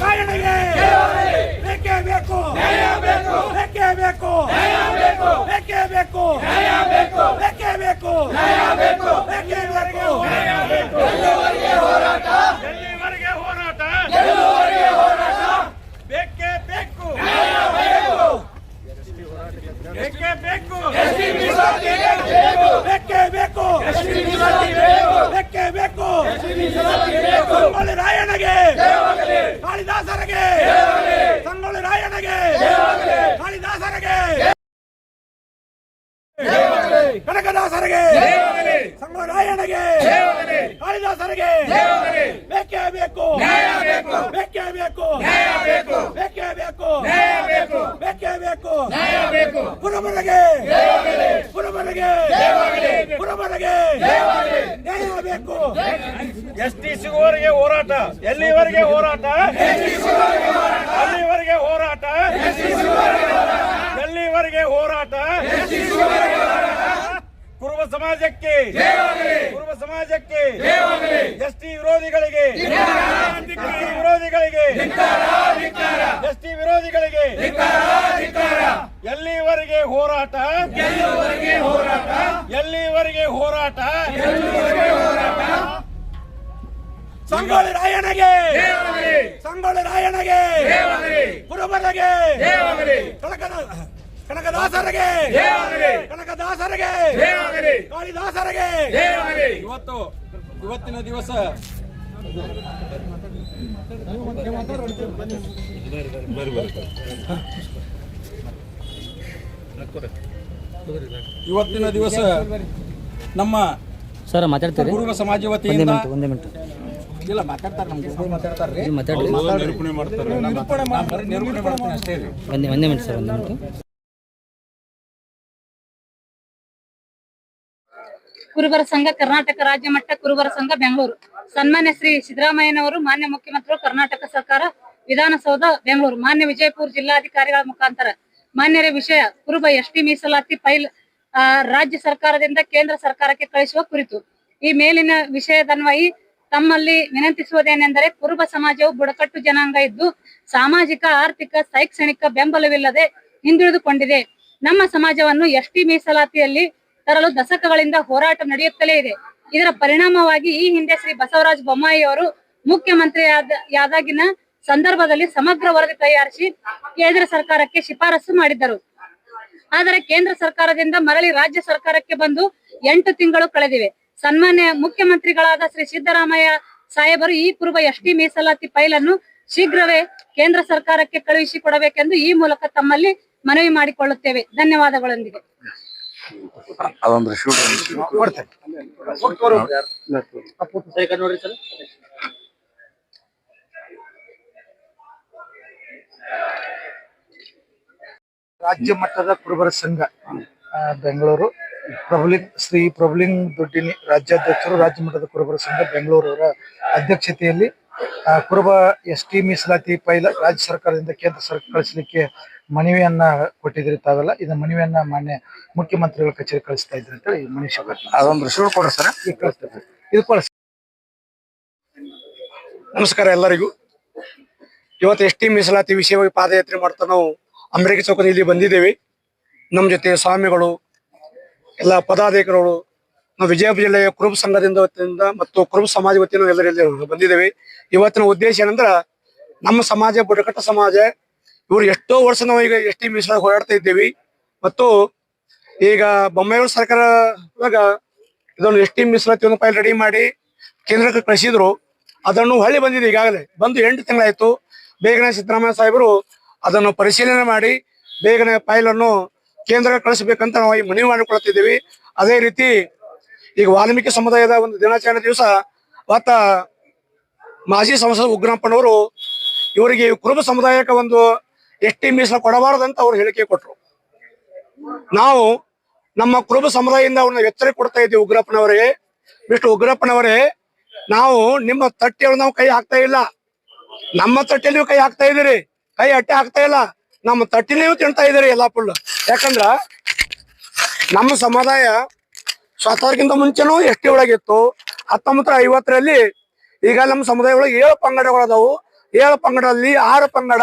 ರಾಯನಿಗೆ ಬೇಕೇ ಬೇಕು ಬೇಕೇ ಬೇಕು? ಬೇಕೇ? ಬೇಕು ಬೇಕೇ? ಬೇಕು? ಬೇಕೇ ಬೇಕು? ಎಲ್ಲಿವರೆಗೆ ಹೋರಾಟ? ಬೇಕೇ ಬೇಕು. ಬೇಕೇ ಬೇಕು? ಬೇಕೇ ಬೇಕು. ಬೇಕೇ. ಬೇಕು ಸಂಗೊಳ್ಳಿ ರಾಯಣ್ಣಗೆ. ಕಾಳಿದಾಸರಿಗೆ. ಸಂಗೊಳ್ಳಿ ರಾಯಣ್ಣಗೆ. ಕಾಳಿದಾಸರಿಗೆ ಕನಕದಾಸರಿಗೆ. ಸಂಗೊಳ್ಳಿ ರಾಯಣ್ಣಗೆ ಕಾಳಿದಾಸರಿಗೆ ಬೇಕೇ ಬೇಕು. ಬೇಕೇ. ಬೇಕು ಬೇಕೇ. ಬೇಕು. ಬೇಕೇ ಬೇಕು. ಕುರುಬರಿಗೆ ಕುರುಬರಿಗೆ ಕುರುಬರಿಗೆ ನ್ಯಾಯ ಬೇಕು ಎಸ್ ಟಿ ಸಿಗುವವರೆಗೆ ಹೋರಾಟ ಎಲ್ಲಿವರೆಗೆ ಹೋರಾಟ? ಅಲ್ಲಿವರೆಗೆ ಹೋರಾಟ. ಎಲ್ಲಿವರೆಗೆ ಹೋರಾಟ? ಕುರುಬ ಸಮಾಜಕ್ಕೆ. ಕುರುಬ ಸಮಾಜಕ್ಕೆ. ಎಸ್ ಟಿ ವಿರೋಧಿಗಳಿಗೆ. ವಿರೋಧಿಗಳಿಗೆ. ಎಸ್ ಟಿ ವಿರೋಧಿಗಳಿಗೆ. ಎಲ್ಲಿವರೆಗೆ ಹೋರಾಟ? ಎಲ್ಲಿವರೆಗೆ ಹೋರಾಟ? ಹೋರಾಟ? ಸಂಗೊಳ್ಳಿ ರಾಯಣಗೆ ಸಂಗೊಳ್ಳಿ ರಾಯಣಗೆ ಕುರುಬರಿಗೆ ಕನಕದ ಕನಕದಾಸರಿಗೆ! ಕನಕದಾಸರಿಗೆ! ಕಾಳಿದಾಸರಿಗೆ! ಇವತ್ತು ಇವತ್ತಿನ ದಿವಸ ಇವತ್ತಿನ ದಿವಸ ನಮ್ಮ ಸರ್ ಮಾತಾಡ್ತಾರೆ? ಕುರುಬ ಸಮಾಜ ಒಂದೇ ವತಿಯಿಂದ ಒಂದೇ ಮಿನಿಟ್ ಇಲ್ಲ ಮಾತಾಡ್ತಾರೆ ನಮ್ಮ ಗುರುಗಳು ಮಾತಾಡ್ತಾರೆ. ಇಲ್ಲಿ ಮಾತಾಡ್ರಿ. ನಿರೂಪಣೆ ಮಾಡ್ತಾರೆ. ನಿರೂಪಣೆ ಮಾಡ್ತೀನಿ ಅಷ್ಟೇ ರೀ ಒಂದೇ ಒಂದೇ ಮಿನಿಟ್ ಸರ್ ಒಂದೇ ಮಿನಿಟ್ ಕುರುಬರ ಸಂಘ ಕರ್ನಾಟಕ ರಾಜ್ಯ ಮಟ್ಟ ಕುರುಬರ ಸಂಘ ಬೆಂಗಳೂರು. ಸನ್ಮಾನ್ಯ ಶ್ರೀ ಸಿದ್ದರಾಮಯ್ಯನವರು ಮಾನ್ಯ ಮುಖ್ಯಮಂತ್ರಿ ಕರ್ನಾಟಕ ಸರ್ಕಾರ ವಿಧಾನಸೌಧ ಬೆಂಗಳೂರು. ಮಾನ್ಯ ವಿಜಯಪುರ ಜಿಲ್ಲಾಧಿಕಾರಿಗಳ ಮುಖಾಂತರ ಮಾನ್ಯರ, ವಿಷಯ ಕುರುಬ ಎಸ್ಟಿ ಮೀಸಲಾತಿ ಫೈಲ್ ರಾಜ್ಯ ಸರ್ಕಾರದಿಂದ ಕೇಂದ್ರ ಸರ್ಕಾರಕ್ಕೆ ಕಳಿಸುವ ಕುರಿತು. ಈ ಮೇಲಿನ ವಿಷಯದನ್ವಯಿ ತಮ್ಮಲ್ಲಿ ವಿನಂತಿಸುವುದೇನೆಂದರೆ, ಕುರುಬ ಸಮಾಜವು ಬುಡಕಟ್ಟು ಜನಾಂಗ ಇದ್ದು, ಸಾಮಾಜಿಕ, ಆರ್ಥಿಕ, ಶೈಕ್ಷಣಿಕ ಬೆಂಬಲವಿಲ್ಲದೆ ಹಿಂದುಳಿದುಕೊಂಡಿದೆ. ನಮ್ಮ ಸಮಾಜವನ್ನು ಎಸ್ಟಿ ಮೀಸಲಾತಿಯಲ್ಲಿ ತರಲು ದಶಕಗಳಿಂದ ಹೋರಾಟ ನಡೆಯುತ್ತಲೇ ಇದೆ. ಇದರ ಪರಿಣಾಮವಾಗಿ ಈ ಹಿಂದೆ ಶ್ರೀ ಬಸವರಾಜ ಬೊಮ್ಮಾಯಿ ಅವರು ಮುಖ್ಯಮಂತ್ರಿಯಾದಾಗಿನ ಸಂದರ್ಭದಲ್ಲಿ ಸಮಗ್ರ ವರದಿ ತಯಾರಿಸಿ ಕೇಂದ್ರ ಸರ್ಕಾರಕ್ಕೆ ಶಿಫಾರಸು ಮಾಡಿದ್ದರು. ಆದರೆ ಕೇಂದ್ರ ಸರ್ಕಾರದಿಂದ ಮರಳಿ ರಾಜ್ಯ ಸರ್ಕಾರಕ್ಕೆ ಬಂದು ಎಂಟು ತಿಂಗಳು ಕಳೆದಿವೆ. ಸನ್ಮಾನ್ಯ ಮುಖ್ಯಮಂತ್ರಿಗಳಾದ ಶ್ರೀ ಸಿದ್ದರಾಮಯ್ಯ ಸಾಹೇಬರು ಈ ಪೂರ್ವ ಎಸ್ಟಿ ಮೀಸಲಾತಿ ಫೈಲ್ ಅನ್ನು ಶೀಘ್ರವೇ ಕೇಂದ್ರ ಸರ್ಕಾರಕ್ಕೆ ಕಳುಹಿಸಿ ಕೊಡಬೇಕೆಂದು ಈ ಮೂಲಕ ತಮ್ಮಲ್ಲಿ ಮನವಿ ಮಾಡಿಕೊಳ್ಳುತ್ತೇವೆ. ಧನ್ಯವಾದಗಳೊಂದಿಗೆ. ಅದೊಂದು ರಾಜ್ಯ ಮಟ್ಟದ ಕುರುಬರ ಸಂಘ ಬೆಂಗಳೂರು. ಪ್ರಬಲಿಂಗ್ ಶ್ರೀ ಪ್ರಬಲಿಂಗ್ ದೊಡ್ಡಿನಿ ರಾಜ್ಯಾಧ್ಯಕ್ಷರು ರಾಜ್ಯ ಮಟ್ಟದ ಕುರುಬರ ಸಂಘ ಬೆಂಗಳೂರವರ ಅಧ್ಯಕ್ಷತೆಯಲ್ಲಿ ಕುರುಬ ಎಸ್ ಟಿ ಮೀಸಲಾತಿ ಪೈಲ ರಾಜ್ಯ ಸರ್ಕಾರದಿಂದ ಕೇಂದ್ರ ಸರ್ಕಾರ ಕಳಿಸಲಿಕ್ಕೆ ಮನವಿಯನ್ನ ಕೊಟ್ಟಿದ್ರಿ ತಾವೆಲ್ಲ. ಇದನ್ನ ಮನವಿಯನ್ನ ಮಾನ್ಯ ಮುಖ್ಯಮಂತ್ರಿಗಳ ಕಚೇರಿ ಕಳಿಸ್ತಾ ಇದ್ರಿ ಅಂತ ಹೇಳಿ ಮನೀಶ್ ಅದೊಂದು ಶೂಟ್ ಕೊಡ್ರಿ ಸರ್. ಕಳಿಸ್ತಾ ಇದು ನಮಸ್ಕಾರ ಎಲ್ಲರಿಗೂ. ಇವತ್ತು ಎಸ್ ಟಿ ಮೀಸಲಾತಿ ವಿಷಯವಾಗಿ ಪಾದಯಾತ್ರೆ ಮಾಡ್ತಾ ನಾವು ಅಂಬೇಡ್ಕರ್ ಚೌಕದಲ್ಲಿ ಇಲ್ಲಿ ಬಂದಿದ್ದೇವೆ. ನಮ್ಮ ಜೊತೆ ಸ್ವಾಮಿಗಳು, ಎಲ್ಲ ಪದಾಧಿಕಾರಿಗಳು, ನಾವು ವಿಜಯಪುರ ಜಿಲ್ಲೆಯ ಕುರುಬ ಸಂಘದಿಂದ ವತಿಯಿಂದ ಮತ್ತು ಕುರುಬ ಸಮಾಜ ವತಿಯಿಂದ ಎಲ್ಲರಲ್ಲಿ ಬಂದಿದ್ದೇವೆ. ಇವತ್ತಿನ ಉದ್ದೇಶ ಏನಂದ್ರ, ನಮ್ಮ ಸಮಾಜ, ಬುಡಕಟ್ಟ ಸಮಾಜ, ಇವರು ಎಷ್ಟೋ ವರ್ಷ ನಾವು ಈಗ ಎಸ್ ಟಿ ಮೀಸಲಾತಿ ಹೋರಾಡ್ತಾ ಇದ್ದೇವೆ. ಮತ್ತು ಈಗ ಬೊಮ್ಮಾಯಿಗಳ ಸರ್ಕಾರ ಇವಾಗ ಇದನ್ನು ಎಸ್ ಟಿ ಮೀಸಲಾತಿ ಒಂದು ರೆಡಿ ಮಾಡಿ ಕೇಂದ್ರಕ್ಕೆ ಕಳಿಸಿದ್ರು. ಅದನ್ನು ಹಳ್ಳಿ ಬಂದಿದೆ ಈಗಾಗಲೇ. ಬಂದು ಎಂಟು ತಿಂಗಳಾಯ್ತು. ಬೇಗನೆ ಸಿದ್ದರಾಮಯ್ಯ ಸಾಹೇಬರು ಅದನ್ನು ಪರಿಶೀಲನೆ ಮಾಡಿ ಬೇಗನೆ ಫೈಲ್ ಅನ್ನು ಕೇಂದ್ರಕ್ಕೆ ಕಳಿಸಬೇಕಂತ ನಾವು ಈ ಮನವಿ ಮಾಡಿಕೊಳ್ತಿದ್ದೀವಿ. ಅದೇ ರೀತಿ ಈಗ ವಾಲ್ಮೀಕಿ ಸಮುದಾಯದ ಒಂದು ದಿನಾಚರಣೆ ದಿವಸ ಮತ್ತ ಮಾಜಿ ಸಂಸದ ಉಗ್ರಪ್ಪನವರು ಇವರಿಗೆ ಕುರುಬ ಸಮುದಾಯಕ್ಕೆ ಒಂದು ಎಸ್ ಟಿ ಮೀಸಲು ಕೊಡಬಾರದಂತ ಅವರು ಹೇಳಿಕೆ ಕೊಟ್ಟರು ನಾವು ನಮ್ಮ ಕುರುಬ ಸಮುದಾಯದಿಂದ ಅವ್ರನ್ನ ಎಚ್ಚರಿಕೆ ಕೊಡ್ತಾ ಇದ್ದೀವಿ ಉಗ್ರಪ್ಪನವರೇ ಮಿಸ್ಟರ್ ಉಗ್ರಪ್ಪನವರೇ, ನಾವು ನಿಮ್ಮ ತಟ್ಟೆಯವರು ನಾವು ಕೈ ಹಾಕ್ತಾ ಇಲ್ಲ. ನಮ್ಮ ತಟ್ಟೆಲಿ ಕೈ ಹಾಕ್ತಾ ಇದೀರಿ ಕೈ ಅಟ್ಟೆ ಹಾಕ್ತಾ ಇಲ್ಲ. ನಮ್ಮ ತಟ್ಟಿನೂ ತಿಂತಾ ಇದೀರಿ ಎಲ್ಲಾ ಫುಲ್ ಯಾಕಂದ್ರ ನಮ್ಮ ಸಮುದಾಯ ಸ್ವಾತಂತ್ರ್ಯಕ್ಕಿಂತ ಮುಂಚೆನೂ ಎಸ್ ಟಿ ಒಳಗಿತ್ತು ಹತ್ತೊಂಬತ್ತರ ಐವತ್ತರಲ್ಲಿ ಈಗ ನಮ್ಮ ಸಮುದಾಯ ಒಳಗೆ ಏಳು ಪಂಗಡಗಳು ಅದಾವು. ಏಳು ಪಂಗಡದಲ್ಲಿ ಆರು ಪಂಗಡ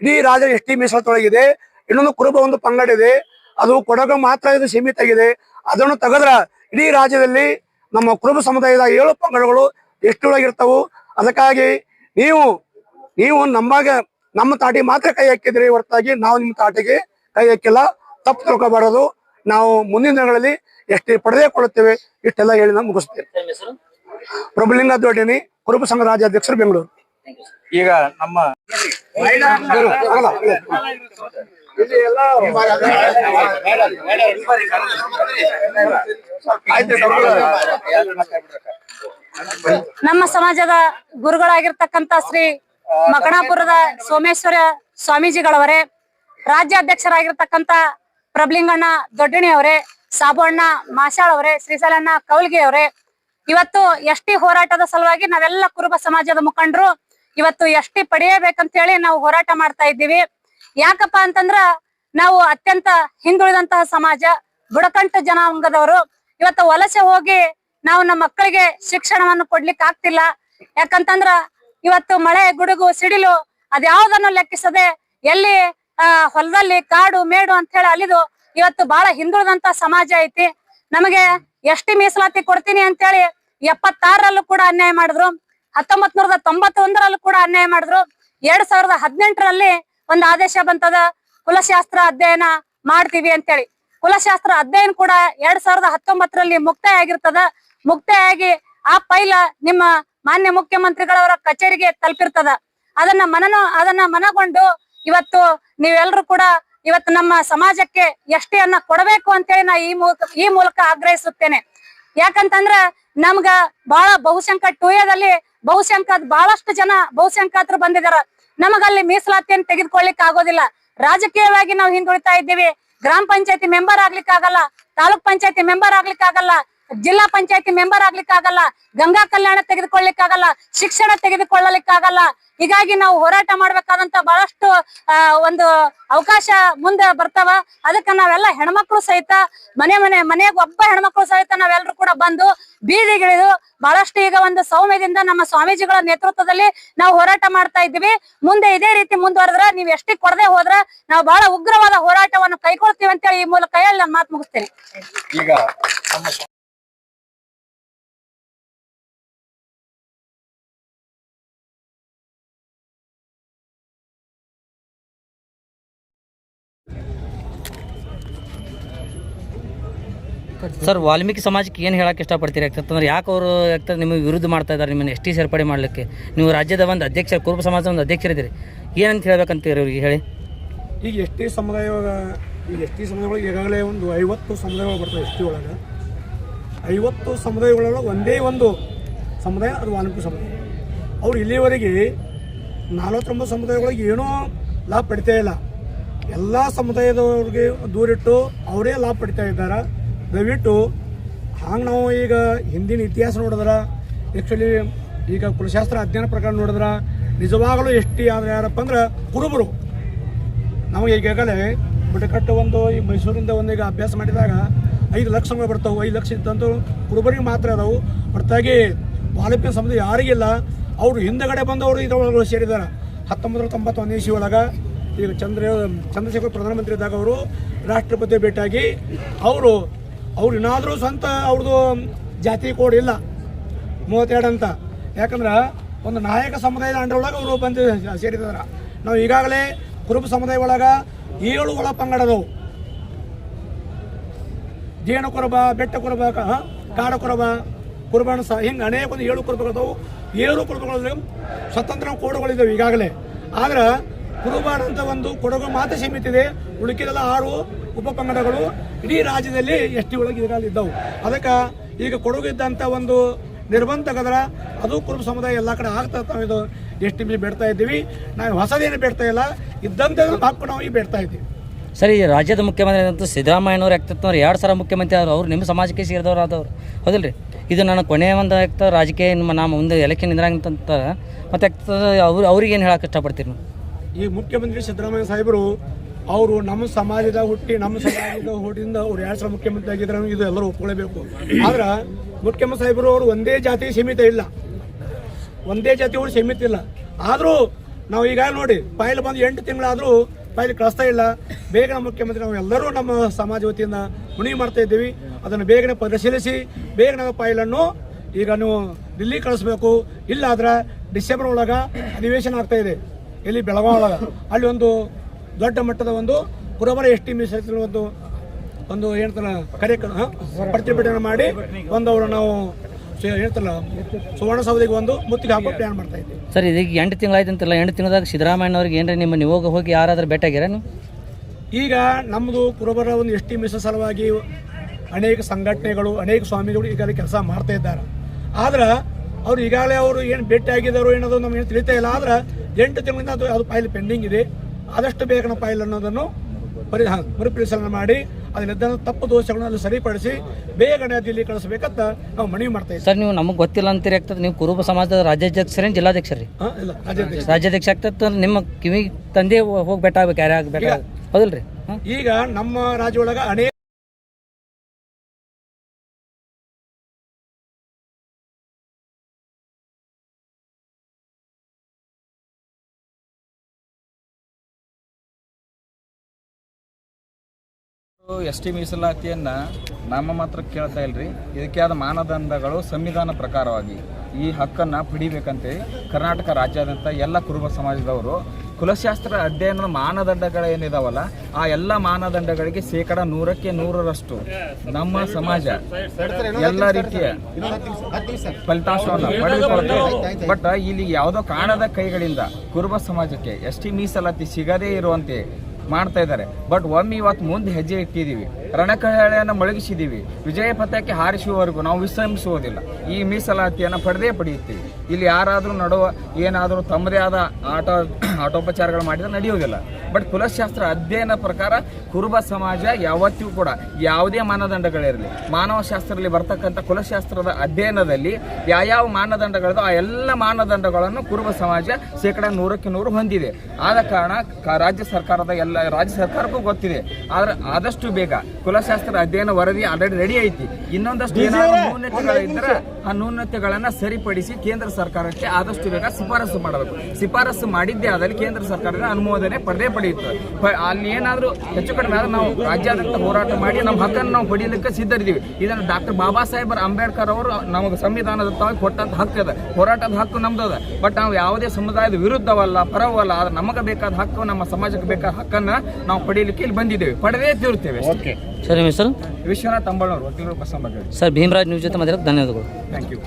ಇಡೀ ರಾಜ ಎಷ್ಟಿ ಮೀಸಲಾತೊಳಗಿದೆ ಇನ್ನೊಂದು ಕುರುಬ ಒಂದು ಪಂಗಡ ಇದೆ. ಅದು ಕೊಡಗು ಮಾತ್ರ ಇದು ಸೀಮಿತ ಆಗಿದೆ. ಅದನ್ನು ತೆಗೆದ್ರ ಇಡೀ ರಾಜ್ಯದಲ್ಲಿ ನಮ್ಮ ಕುರುಬ ಸಮುದಾಯದ ಏಳು ಪಂಗಡಗಳು ಎಷ್ಟು ಒಳಗಿರ್ತಾವು. ಅದಕ್ಕಾಗಿ ನೀವು ನೀವು ನಮ್ಮಾಗ ನಮ್ಮ ತಾಟಿ ಮಾತ್ರ ಕೈ ಹಾಕಿದ್ರಿ ಹೊರತಾಗಿ ನಾವು ನಿಮ್ಮ ತಾಟಿಗೆ ಕೈ ಹಾಕಿಲ್ಲ. ತಪ್ಪು ತಿಳ್ಕೊಬಾರದು. ನಾವು ಮುಂದಿನ ದಿನಗಳಲ್ಲಿ ಎಷ್ಟೇ ಪಡೆದೇ ಕೊಡುತ್ತೇವೆ ಇಷ್ಟೆಲ್ಲ ಹೇಳಿ ನಾನು ಹೆಸರು? ಪ್ರಭುಲಿಂಗ ದೊಡ್ಡನಿ ಕುರುಬ ಸಂಘ ರಾಜ್ಯಾಧ್ಯಕ್ಷರು ಬೆಂಗಳೂರು. ಈಗ ನಮ್ಮ. ನಮ್ಮ ಸಮಾಜದ ಗುರುಗಳಾಗಿರ್ತಕ್ಕಂತ ಶ್ರೀ ಮಕಣಾಪುರದ ಸೋಮೇಶ್ವರ ಸ್ವಾಮೀಜಿಗಳವರೇ ರಾಜ್ಯಾಧ್ಯಕ್ಷರಾಗಿರ್ತಕ್ಕಂತ ಪ್ರಬ್ಲಿಂಗಣ್ಣ ದೊಡ್ಡಣಿ ಅವರೇ ಸಾಬುಣ್ಣ ಮಾಶಾಳ್ ಅವರೇ ಶ್ರೀಸಲಣ್ಣ ಕೌಲ್ಗಿ ಅವರೇ ಇವತ್ತು ಎಷ್ಟಿ ಹೋರಾಟದ ಸಲುವಾಗಿ ನಾವೆಲ್ಲ ಕುರುಬ ಸಮಾಜದ ಮುಖಂಡರು ಇವತ್ತು ಎಷ್ಟಿ ಪಡೆಯಬೇಕಂತ ಹೇಳಿ ನಾವು ಹೋರಾಟ ಮಾಡ್ತಾ ಇದ್ದೀವಿ. ಯಾಕಪ್ಪ ಅಂತಂದ್ರ ನಾವು ಅತ್ಯಂತ ಹಿಂದುಳಿದಂತಹ ಸಮಾಜ ಬುಡಕಂಟ ಜನಾಂಗದವರು ಇವತ್ತು ವಲಸೆ ಹೋಗಿ ನಾವು ನಮ್ಮ ಮಕ್ಕಳಿಗೆ ಶಿಕ್ಷಣವನ್ನು ಕೊಡ್ಲಿಕ್ಕೆ ಆಗ್ತಿಲ್ಲ ಯಾಕಂತಂದ್ರ ಇವತ್ತು ಮಳೆ, ಗುಡುಗು, ಸಿಡಿಲು ಅದ್ಯಾವ್ದನ್ನು ಲೆಕ್ಕಿಸದೆ ಎಲ್ಲಿ, ಆ, ಹೊಲದಲ್ಲಿ ಕಾಡು, ಮೇಡು ಅಂತ ಹೇಳಿ ಅಲಿದು ಇವತ್ತು ಬಹಳ ಹಿಂದುಳಿದಂತ ಸಮಾಜ ಐತಿ. ನಮಗೆ ಎಷ್ಟಿ ಮೀಸಲಾತಿ ಕೊಡ್ತೀನಿ ಅಂತೇಳಿ ಎಪ್ಪತ್ತಾರರಲ್ಲೂ ಕೂಡ ಅನ್ಯಾಯ ಮಾಡಿದ್ರು. ಹತ್ತೊಂಬತ್ ನೂರದ ತೊಂಬತ್ತೊಂದರಲ್ಲೂ ಕೂಡ ಅನ್ಯಾಯ ಮಾಡಿದ್ರು. ಎರಡ್ ಸಾವಿರದ ಹದಿನೆಂಟರಲ್ಲಿ ಒಂದು ಆದೇಶ ಬಂತದ, ಕುಲಶಾಸ್ತ್ರ ಅಧ್ಯಯನ ಮಾಡ್ತೀವಿ ಅಂತೇಳಿ. ಕುಲಶಾಸ್ತ್ರ ಅಧ್ಯಯನ ಕೂಡ ಎರಡ್ ಸಾವಿರದ ಹತ್ತೊಂಬತ್ತರಲ್ಲಿ ಮುಕ್ತಾಯ ಆಗಿರ್ತದ. ಮುಕ್ತಾಯ ಆಗಿ ಆ ಪೈಲ ನಿಮ್ಮ ಮಾನ್ಯ ಮುಖ್ಯಮಂತ್ರಿಗಳವರ ಕಚೇರಿಗೆ ತಲುಪಿರ್ತದ. ಅದನ್ನ ಮನನ, ಅದನ್ನ ಮನಗೊಂಡು ಇವತ್ತು ನೀವೆಲ್ಲರೂ ಕೂಡ ಇವತ್ತು ನಮ್ಮ ಸಮಾಜಕ್ಕೆ ಎಷ್ಟೆಯನ್ನ ಕೊಡಬೇಕು ಅಂತೇಳಿ ನಾ ಈ ಮೂಲಕ ಈ ಮೂಲಕ ಆಗ್ರಹಿಸುತ್ತೇನೆ. ಯಾಕಂತಂದ್ರ ನಮ್ಗ ಬಹಳ ಬಹುಶಂಕ ಟೂಯದಲ್ಲಿ ಬಹುಸಂಖ್ಯಾತ ಬಹಳಷ್ಟು ಜನ ಬಹುಸಂಖ್ಯಾತರು ಬಂದಿದಾರ. ನಮಗಲ್ಲಿ ಮೀಸಲಾತಿಯನ್ನು ತೆಗೆದುಕೊಳ್ಳಿಕ್ ಆಗೋದಿಲ್ಲ. ರಾಜಕೀಯವಾಗಿ ನಾವು ಹಿಂದುಳಿತಾ ಇದ್ದೀವಿ. ಗ್ರಾಮ ಪಂಚಾಯತಿ ಮೆಂಬರ್ ಆಗ್ಲಿಕ್ಕೆ ಆಗಲ್ಲ ತಾಲೂಕ್ ಪಂಚಾಯತಿ ಮೆಂಬರ್ ಆಗ್ಲಿಕ್ಕೆ ಆಗಲ್ಲ ಜಿಲ್ಲಾ ಪಂಚಾಯತಿ ಮೆಂಬರ್ ಆಗ್ಲಿಕ್ಕಾಗಲ್ಲ, ಗಂಗಾ ಕಲ್ಯಾಣ ತೆಗೆದುಕೊಳ್ಳಿಕ್ಕಾಗಲ್ಲ, ಶಿಕ್ಷಣ ತೆಗೆದುಕೊಳ್ಳಲಿಕ್ಕಾಗಲ್ಲ, ಹೀಗಾಗಿ ನಾವು ಹೋರಾಟ ಮಾಡ್ಬೇಕಾದಂತ ಬಹಳಷ್ಟು ಒಂದು ಅವಕಾಶ ಮುಂದೆ ಬರ್ತಾವ. ಅದಕ್ಕೆ ನಾವೆಲ್ಲ ಹೆಣ್ಮಕ್ಳು ಸಹಿತ, ಮನೆ ಮನೆ, ಮನೆಗೆ ಒಬ್ಬ ಹೆಣ್ಮಕ್ಳು ಸಹಿತ ನಾವೆಲ್ಲರೂ ಕೂಡ ಬಂದು ಬೀದಿಗಿಳಿದು ಬಹಳಷ್ಟು ಈಗ ಒಂದು ಸೌಮ್ಯದಿಂದ ನಮ್ಮ ಸ್ವಾಮೀಜಿಗಳ ನೇತೃತ್ವದಲ್ಲಿ ನಾವು ಹೋರಾಟ ಮಾಡ್ತಾ ಇದ್ದೀವಿ. ಮುಂದೆ ಇದೇ ರೀತಿ ಮುಂದುವರೆದ್ರೆ ನೀವು ಎಷ್ಟಿಗೆ ಕೊಡದೆ ಹೋದ್ರ ನಾವು ಬಹಳ ಉಗ್ರವಾದ ಹೋರಾಟವನ್ನು ಕೈಗೊಳ್ತೀವಿ ಅಂತೇಳಿ ಈ ಮೂಲಕ ಹೇಳಿ ನಾನು ಮಾತು ಮುಗಿಸ್ತೇನೆ. ಸರ್, ವಾಲ್ಮೀಕಿ ಸಮಾಜಕ್ಕೆ ಏನು ಹೇಳಕ್ಕೆ ಇಷ್ಟಪಡ್ತೀರಿ ಯಾಕಂತಂದ್ರೆ ಯಾಕೆ ಅವರು ಯಾಕಂದ್ರೆ ನಿಮಗೆ ವಿರುದ್ಧ ಮಾಡ್ತಾ ಇದ್ದಾರೆ, ನಿಮ್ಮನ್ನು ಎಸ್ ಟಿ ಸೇರ್ಪಡೆ ಮಾಡಲಿಕ್ಕೆ? ನೀವು ರಾಜ್ಯದ ಒಂದು ಅಧ್ಯಕ್ಷ, ಕುರುಬ ಸಮಾಜದ ಒಂದು ಅಧ್ಯಕ್ಷರಿದ್ದೀರಿ. ಏನಂತ ಹೇಳ್ಬೇಕಂತೀರಿ ಅವ್ರಿಗೆ ಹೇಳಿ? ಈಗ ಎಸ್ ಟಿ ಸಮುದಾಯ ಈಗ ಎಸ್ ಟಿ ಸಮುದಾಯಗಳಿಗೆ ಈಗಾಗಲೇ ಒಂದು ಐವತ್ತು ಸಮುದಾಯಗಳು ಬರ್ತವೆ ಎಸ್ ಟಿ ಒಳಗೆ. ಐವತ್ತು ಸಮುದಾಯಗಳೊಳಗೆ ಒಂದೇ ಒಂದು ಸಮುದಾಯ, ಅದು ವಾಲ್ಮೀಕಿ ಸಮುದಾಯ. ಅವ್ರು ಇಲ್ಲಿವರೆಗೆ ನಲವತ್ತೊಂಬತ್ತು ಸಮುದಾಯಗಳಿಗೆ ಏನೂ ಲಾಭ ಪಡಿತಾ ಇಲ್ಲ. ಎಲ್ಲ ಸಮುದಾಯದವ್ರಿಗೆ ದೂರಿಟ್ಟು ಅವರೇ ಲಾಭ ಪಡಿತಾ ಇದ್ದಾರೆ? ದಯವಿಟ್ಟು ಹಾಂಗೆ ನಾವು ಈಗ ಹಿಂದಿನ ಇತಿಹಾಸ ನೋಡಿದ್ರೆ ಆ್ಯಕ್ಚುಲಿ ಈಗ ಕುಲಶಾಸ್ತ್ರ ಅಧ್ಯಯನ ಪ್ರಕಾರ ನೋಡಿದ್ರೆ, ನಿಜವಾಗಲೂ ಎಷ್ಟು ಆದರೆ ಯಾರಪ್ಪ ಅಂದ್ರೆ ಕುರುಬರು. ನಾವು ಈಗಾಗಲೇ ಬುಡಕಟ್ಟು ಒಂದು ಈ ಮೈಸೂರಿಂದ ಒಂದು ಈಗ ಅಭ್ಯಾಸ ಮಾಡಿದಾಗ ಐದು ಲಕ್ಷ ರೂಪಾಯಿ ಬರ್ತಾವೆ, ಐದು ಲಕ್ಷ ಇತ್ತಂತೂ ಕುರುಬರಿಗೆ ಮಾತ್ರ ಅದಾವು. ಹೊರತಾಗಿ ಬಾಲಪ್ಯ ಸಂಬಂಧ ಯಾರಿಗಿಲ್ಲ ಅವರು ಹಿಂದಗಡೆ ಬಂದವರು ಇದರೊಳಗೆ ಸೇರಿದ್ದಾರೆ. ಹತ್ತೊಂಬತ್ತು ತೊಂಬತ್ತೊಂದನೇ ಇಸಿ ಒಳಗೆ ಈಗ ಚಂದ್ರ, ಚಂದ್ರಶೇಖರ್ ಪ್ರಧಾನಮಂತ್ರಿ ಇದ್ದಾಗ ಅವರು ರಾಷ್ಟ್ರಪತಿ ಭೇಟಿಯಾಗಿ ಅವರು ಅವ್ರು ಏನಾದರೂ ಸ್ವಂತ ಅವ್ರದ್ದು ಜಾತಿ ಕೋಡ್ ಇಲ್ಲ. ಮೂವತ್ತೆರಡು ಅಂತ. ಯಾಕಂದ್ರೆ ಒಂದು ನಾಯಕ ಸಮುದಾಯದ ಅಂಡ್ರೊಳಗೆ ಅವರು ಬಂದು ಸೇರಿದಾರ. ನಾವು ಈಗಾಗಲೇ ಕುರುಬ ಸಮುದಾಯ ಒಳಗೆ ಏಳು ಒಳ ಪಂಗಡದವು ಜೇನು ಕುರುಬ, ಬೆಟ್ಟ ಕುರುಬ ಕಾಡ ಕುರುಬ ಕುರುಬಾಣ ಸಹ ಹಿಂಗೆ ಅನೇಕ ಒಂದು ಏಳು ಕುರುಬಗಳದವು ಏಳು ಕುರುಬಗಳ ಸ್ವತಂತ್ರ ಕೋಡುಗಳಿದ್ದಾವೆ ಈಗಾಗಲೇ. ಆದ್ರೆ ಕುರುಬಾಣ ಅಂತ ಒಂದು ಕೊಡಗು ಮಾತ್ರ ಸೀಮಿತ ಇದೆ. ಉಳಿಕೆಲ್ಲ ಆರು ಉಪ ಪಂಗಡಗಳು ಇಡೀ ರಾಜ್ಯದಲ್ಲಿ ಎಸ್ ಟಿ ಒಳಗೆ ಇದರಲ್ಲಿ ಇದ್ದವು. ಅದಕ್ಕೆ ಈಗ ಕೊಡಗು ಇದ್ದಂಥ ಒಂದು ನಿರ್ಬಂಧ ತೆಗೆದ್ರೆ ಅದು ಕುರುಬ ಸಮುದಾಯ ಎಲ್ಲ ಕಡೆ ಆಗ್ತಾ ನಾವು ಇದು ಎಸ್ ಟಿ ಬಿ ಬೇಡ್ತಾ ಇದ್ದೀವಿ. ನಾವು ಹೊಸದೇನು ಬೇಡ್ತಾ ಇಲ್ಲ. ಇದ್ದಂಥ ಹಕ್ಕು ನಾವು ಈಗ ಬೇಡ್ತಾ ಇದ್ದೀವಿ. ಸರಿ ರಾಜ್ಯದ ಮುಖ್ಯಮಂತ್ರಿ ಅಂತ ಸಿದ್ದರಾಮಯ್ಯನವ್ರು ಆಗ್ತಂದ್ರೆ ಎರಡು ಸಲ ಮುಖ್ಯಮಂತ್ರಿ ಆದರು. ಅವ್ರು ನಿಮ್ಮ ಸಮಾಜಕ್ಕೆ ಸೇರಿದವ್ರು ಆದವ್ರು. ಹೌದಿಲ್ಲ ರೀ ಇದು ನನ್ನ ಕೊನೆಯ ಒಂದು ಆಗ್ತದೆ ರಾಜಕೀಯ ನಿಮ್ಮ ನಾ ಮುಂದೆ ಎಲೆಕ್ಷನ್ ನಿಂದ್ರಂತ ಮತ್ತೆ ಆಗ್ತದೆ ಅವ್ರು ಅವ್ರಿಗೆ ಏನು ಹೇಳಕ್ಕೆ ಇಷ್ಟಪಡ್ತೀರಿ ನೀವು? ಈ ಮುಖ್ಯಮಂತ್ರಿ ಸಿದ್ದರಾಮಯ್ಯ ಸಾಹೇಬರು ಅವರು ನಮ್ಮ ಸಮಾಜದಾಗ ಹುಟ್ಟಿ, ನಮ್ಮ ಸಮಾಜದ ಹುಟ್ಟಿಂದ ಅವ್ರು ಎರಡು ಸಲ ಮುಖ್ಯಮಂತ್ರಿ ಆಗಿದ್ರೆ ಇದು ಎಲ್ಲರೂ ಒಪ್ಕೊಳ್ಬೇಕು. ಆದ್ರೆ ಮುಖ್ಯಮಂತ್ರಿ ಸಾಹೇಬರು ಅವರು ಒಂದೇ ಜಾತಿ ಸೀಮಿತ ಇಲ್ಲ. ಒಂದೇ ಜಾತಿ ಅವರು ಸೀಮಿತ ಇಲ್ಲ. ಆದರೂ ನಾವು ಈಗ ನೋಡಿ ಫೈಲ್ ಬಂದು ಎಂಟು ತಿಂಗಳಾದರೂ ಫೈಲ್ ಕಳಿಸ್ತಾ ಇಲ್ಲ. ಬೇಗ ಮುಖ್ಯಮಂತ್ರಿ ನಾವು ಎಲ್ಲರೂ ನಮ್ಮ ಸಮಾಜ ವತಿಯಿಂದ ಮುನಿವಿ ಮಾಡ್ತಾ ಇದ್ದೀವಿ. ಅದನ್ನು ಬೇಗನೆ ಪರಿಶೀಲಿಸಿ, ಬೇಗನೆ ಫೈಲನ್ನು ಈಗ ನೀವು ದಿಲ್ಲಿ ಕಳಿಸ್ಬೇಕು. ಇಲ್ಲಾದ್ರೆ ಡಿಸೆಂಬರ್ ಒಳಗ ಅಧಿವೇಶನ ಆಗ್ತಾ ಇದೆ. ಇಲ್ಲಿ ಬೆಳಗಾವಿ ಒಳಗ. ಅಲ್ಲಿ ಒಂದು ದೊಡ್ಡ ಮಟ್ಟದ ಒಂದು ಪುರಬರ ಎಸ್ ಟಿ ಮೀಸಲು ಒಂದು ಒಂದು ಏನಂತಾರ ಕಾರ್ಯಕ್ರಮ ಪ್ರತಿಭಟನೆ ಮಾಡಿ ಒಂದು ಅವರು ನಾವು ಹೇಳ್ತಾರಲ್ಲ ಸುವರ್ಣಸೌಧಿಗೆ ಒಂದು ಮುತ್ತಿಗೆ ಹಾಕೋ ಪ್ಲಾನ್ ಮಾಡ್ತಾ ಇದ್ದೀವಿ. ಸರ್ ಇದೀಗ ಎಂಟು ತಿಂಗಳಾಯ್ತಂತಲ್ಲ ಎಂಟು ತಿಂಗಳದಾಗ ಸಿದ್ದರಾಮಯ್ಯನವ್ರಿಗೆ ಏನ್ರಿ ನಿಮ್ಮ ನಿಯೋಗ ಹೋಗಿ ಯಾರಾದರೂ ಭೇಟಿಯಾಗ್ಯಾರ ನೀವು? ಈಗ ನಮ್ಮದು ಪುರಬರ ಒಂದು ಎಸ್ ಟಿ ಮಿಸ ಸಲುವಾಗಿ ಅನೇಕ ಸಂಘಟನೆಗಳು ಅನೇಕ ಸ್ವಾಮಿಗಳು ಈಗಾಗಲೇ ಕೆಲಸ ಮಾಡ್ತಾ ಇದ್ದಾರೆ. ಆದ್ರೆ ಅವ್ರು ಈಗಾಗಲೇ ಅವರು ಏನು ಭೇಟಿ ಆಗಿದ್ದಾರೋ ಏನದು ನಮ್ಗೆ ಏನು ತಿಳಿತಾ ಇಲ್ಲ. ಆದ್ರೆ ಎಂಟು ತಿಂಗಳಿಂದ ಅದು ಅದು ಫೈಲ್ ಪೆಂಡಿಂಗ್ ಇದೆ. ಆದಷ್ಟು ಬೇಗನ ಫೈಲ್ ಅನ್ನೋದನ್ನು ಪರಿ ಮರುಪರಿಶೀಲನೆ ಮಾಡಿ ಅದರಿಂದ ತಪ್ಪು ದೋಷಗಳನ್ನು ಅಲ್ಲಿ ಸರಿಪಡಿಸಿ ಬೇಗನೆ ದಿಲ್ಲಿ ಕಳಿಸಬೇಕಂತ ನಾವು ಮನವಿ ಮಾಡ್ತಾ ಇದ್ದೀವಿ. ಸರ್ ನೀವು ನಮಗೆ ಗೊತ್ತಿಲ್ಲ ಅಂತೀರಿ ಆಗ್ತದೆ. ನೀವು ಕುರುಬ ಸಮಾಜದ ರಾಜ್ಯಾಧ್ಯಕ್ಷರೇನು ಜಿಲ್ಲಾಧ್ಯಕ್ಷರಿ? ಇಲ್ಲ ರಾಜ್ಯಾಧ್ಯಕ್ಷ. ರಾಜ್ಯಾಧ್ಯಕ್ಷ ಆಗ್ತದೆ ನಿಮ್ಮ ಕಿವಿ ತಂದೆ ಹೋಗಿ ಬೆಟ್ಟ ಆಗ್ಬೇಕು? ಯಾರೇ ಆಗ್ಬೇಕು ಹೌದಲ್ರಿ ಈಗ ನಮ್ಮ ರಾಜ್ಯ ಒಳಗೆ ಅನೇಕ ಎಸ್ ಟಿ ಮೀಸಲಾತಿಯನ್ನ ನಮ್ಮ ಮಾತ್ರ ಕೇಳ್ತಾ ಇಲ್ರಿ. ಇದಕ್ಕೆ ಆದ ಮಾನದಂಡಗಳು ಸಂವಿಧಾನ ಪ್ರಕಾರವಾಗಿ ಈ ಹಕ್ಕನ್ನ ಪಡಿಬೇಕಂತೇಳಿ ಕರ್ನಾಟಕ ರಾಜ್ಯಾದ್ಯಂತ ಎಲ್ಲ ಕುರುಬ ಸಮಾಜದವರು. ಕುಲಶಾಸ್ತ್ರ ಅಧ್ಯಯನದ ಮಾನದಂಡಗಳೇನಿದಾವಲ್ಲ ಆ ಎಲ್ಲ ಮಾನದಂಡಗಳಿಗೆ ಶೇಕಡ ನೂರಕ್ಕೆ ನೂರರಷ್ಟು ನಮ್ಮ ಸಮಾಜ ಎಲ್ಲ ರೀತಿಯ ಫಲಿತಾಂಶವನ್ನು ಪಡೆದುಕೊಳ್ಳುತ್ತೆ. ಬಟ್ ಇಲ್ಲಿ ಯಾವುದೋ ಕಾಣದ ಕೈಗಳಿಂದ ಕುರುಬ ಸಮಾಜಕ್ಕೆ ಎಸ್ ಟಿ ಮೀಸಲಾತಿ ಸಿಗದೇ ಇರುವಂತೆ ಮಾಡ್ತಾ ಇದ್ದಾರೆ. ಬಟ್ ಒಮ್ಮೆ ಇವತ್ತು ಮುಂದೆ ಹೆಜ್ಜೆ ಇಟ್ಟಿದ್ದೀವಿ. ರಣಕಹಳೆಯನ್ನು ಮೊಳಗಿಸಿದ್ದೀವಿ. ವಿಜಯ ಪಥಕ್ಕೆ ಹಾರಿಸುವವರೆಗೂ ನಾವು ವಿಶ್ರಮಿಸುವುದಿಲ್ಲ. ಈ ಮೀಸಲಾತಿಯನ್ನು ಪಡೆದೇ ಪಡೆಯುತ್ತೀವಿ. ಇಲ್ಲಿ ಯಾರಾದರೂ ನಡುವ ಏನಾದರೂ ತಮ್ಮದೇ ಆದ ಆಟ, ಆಟೋಪಚಾರಗಳು ಮಾಡಿದರೆ ನಡೆಯುವುದಿಲ್ಲ. ಬಟ್ ಕುಲಶಾಸ್ತ್ರ ಅಧ್ಯಯನ ಪ್ರಕಾರ ಕುರುಬ ಸಮಾಜ ಯಾವತ್ತಿಗೂ ಕೂಡ ಯಾವುದೇ ಮಾನದಂಡಗಳಿರಲಿ, ಮಾನವಶಾಸ್ತ್ರದಲ್ಲಿ ಬರ್ತಕ್ಕಂಥ ಕುಲಶಾಸ್ತ್ರದ ಅಧ್ಯಯನದಲ್ಲಿ ಯಾವ್ಯಾವ ಮಾನದಂಡಗಳಿದೋ ಆ ಎಲ್ಲ ಮಾನದಂಡಗಳನ್ನು ಕುರುಬ ಸಮಾಜ ಶೇಕಡ ನೂರಕ್ಕೆ ನೂರು ಹೊಂದಿದೆ. ಆದ ಕಾರಣ ರಾಜ್ಯ ಸರ್ಕಾರದ ಎಲ್ಲ, ರಾಜ್ಯ ಸರ್ಕಾರಕ್ಕೂ ಗೊತ್ತಿದೆ. ಆದರೆ ಆದಷ್ಟು ಬೇಗ ಕುಲಶಾಸ್ತ್ರ ಅಧ್ಯಯನ ವರದಿ ಆಲ್ರೆಡಿ ರೆಡಿ ಐತಿ. ಇನ್ನೊಂದಷ್ಟು ಏನಾದ್ರು ನ್ಯೂನತೆಗಳಿದ್ರೆ ಆ ನ್ಯೂನತೆಗಳನ್ನ ಸರಿಪಡಿಸಿ ಕೇಂದ್ರ ಸರ್ಕಾರಕ್ಕೆ ಆದಷ್ಟು ಬೇಗ ಶಿಫಾರಸು ಮಾಡಬೇಕು. ಶಿಫಾರಸು ಮಾಡಿದ್ದೇ ಆದಲ್ಲಿ ಕೇಂದ್ರ ಸರ್ಕಾರದ ಅನುಮೋದನೆ ಪಡೆದೇ ಪಡೆಯುತ್ತೆ ಅಲ್ಲಿ ಏನಾದರೂ ಹೆಚ್ಚು ಕಡಿಮೆ ಆದ್ರೆ ನಾವು ರಾಜ್ಯಾದ್ಯಂತ ಹೋರಾಟ ಮಾಡಿ ನಮ್ಮ ಹಕ್ಕನ್ನು ನಾವು ಪಡೆಯಲಿಕ್ಕೆ ಸಿದ್ಧರಿದ್ದೀವಿ. ಇದನ್ನು ಡಾಕ್ಟರ್ ಬಾಬಾ ಸಾಹೇಬ್ ಅಂಬೇಡ್ಕರ್ ಅವರು ನಮಗೆ ಸಂವಿಧಾನದತ್ತವಾಗಿ ಕೊಟ್ಟಂತ ಹಕ್ಕು ಅದ. ಹೋರಾಟದ ಹಕ್ಕು ನಮ್ದು ಅದ. ಬಟ್ ನಾವು ಯಾವುದೇ ಸಮುದಾಯದ ವಿರುದ್ಧವಲ್ಲ ಪರವಲ್ಲ ಆದ್ರೆ ನಮಗೆ ಬೇಕಾದ ಹಕ್ಕು ನಮ್ಮ ಸಮಾಜಕ್ಕೆ ಬೇಕಾದ ಹಕ್ಕನ್ನ ನಾವು ಪಡೆಯಲಿಕ್ಕೆ ಇಲ್ಲಿ ಬಂದಿದ್ದೇವೆ. ಪಡೆದೇ ತೀರುತ್ತೇವೆ ಸರ್ ನಿಮ್ಮ ಹೆಸರು? ವಿಶ್ವನಾಥ್ ಅಂಬಳವರು ವಕೀಲರು ಬಸಂಬ ಸರ್ ಭೀಮರಾಜ್ ನ್ಯೂಸ್ ಜೊತೆ ಮಾತಾಡೋದು ಧನ್ಯವಾದಗಳು. Thank you